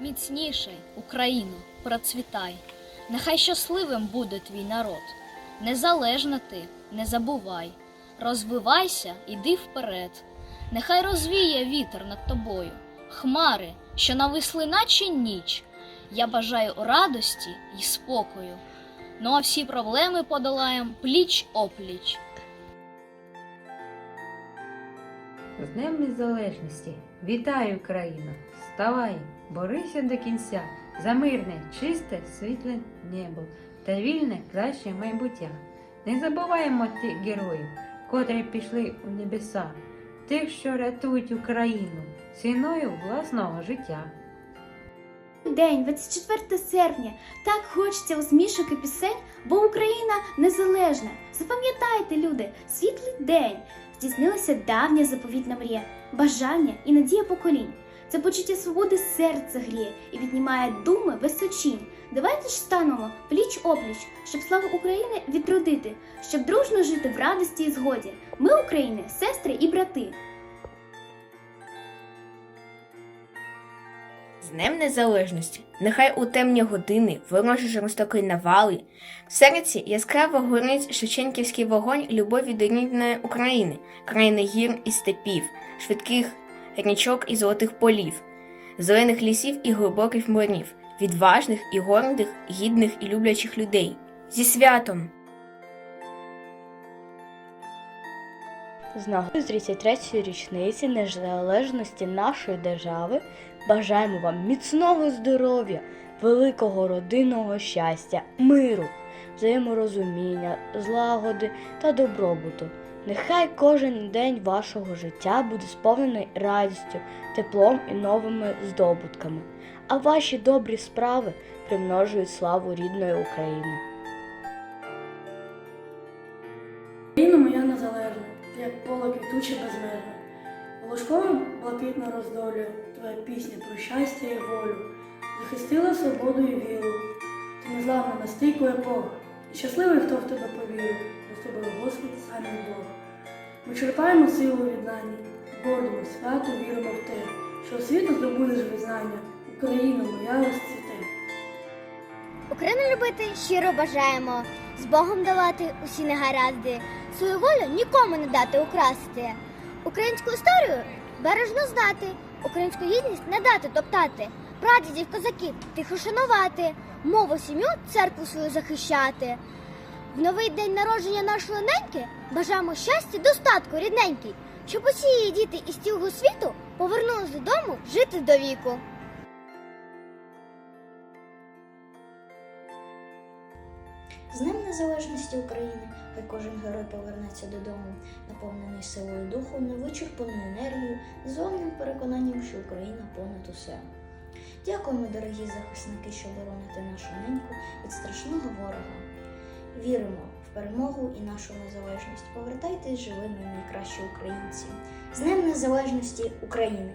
Міцніше, Україно, процвітай. Нехай щасливим буде твій народ. Незалежна ти, не забувай. Розвивайся, іди вперед. Нехай розвіє вітер над тобою, хмари, що нависли наче ніч. Я бажаю радості й спокою. Ну а всі проблеми подолаєм пліч опліч. З Днем Незалежності! Вітаю, Україна! Вставай, борися до кінця за мирне, чисте, світле небо та вільне краще майбуття. Не забуваємо тих героїв, котрі пішли у небеса, тих, що рятують Україну ціною власного життя. День, 24 серпня. Так хочеться усмішок і пісень, бо Україна незалежна. Запам'ятайте, люди, світлий день. Здійснилася давня заповітна мрія, бажання і надія поколінь. Це почуття свободи серце гріє і віднімає думи височінь. Давайте ж станемо пліч опліч, щоб славу України відродити, щоб дружно жити в радості і згоді. Ми, України, сестри і брати. З Днем Незалежності, нехай у темні години ворожі жорстокої навали, в серці яскраво горить Шевченківський вогонь любові до рідної України, країни гір і степів, швидких річок і золотих полів, зелених лісів і глибоких морів, відважних і гордих, гідних і люблячих людей. Зі святом! З нагоди з 33-ї річниці незалежності нашої держави бажаємо вам міцного здоров'я, великого родинного щастя, миру, взаєморозуміння, злагоди та добробуту. Нехай кожен день вашого життя буде сповнений радістю, теплом і новими здобутками, а ваші добрі справи примножують славу рідної України. Україна моя незалежна, як поле квітуче безмежне. Волошковим блакитно роздолює твоя пісня про щастя і волю. Захистила свободу і віру. Ти незламна на стійку епох. І щасливий, хто в тебе повірив, бо з тобою Господь самий Бог. Ми черпаємо силу від знані, гордимо свято віримо в те, що освіту здобудеш визнання. Україна моя розцвіте. Україну любити щиро бажаємо, з Богом давати усі негаразди, свою волю нікому не дати украсти. Українську історію бережно знати, українську гідність не дати топтати, прадідів козаків тихо шанувати, мову сім'ю, церкву свою захищати. В новий день народження нашої неньки бажаємо щастя, достатку рідненький, щоб усі її діти із цілого світу повернулись додому жити до віку. З Днем Незалежності України хай кожен герой повернеться додому, наповнений силою духу, невичерпаною енергією, з повним переконанням, що Україна понад усе. Дякуємо, дорогі захисники, що бороните нашу неньку від страшного ворога. Віримо в перемогу і нашу незалежність. Повертайтесь живими, найкращі українці. З Днем Незалежності України!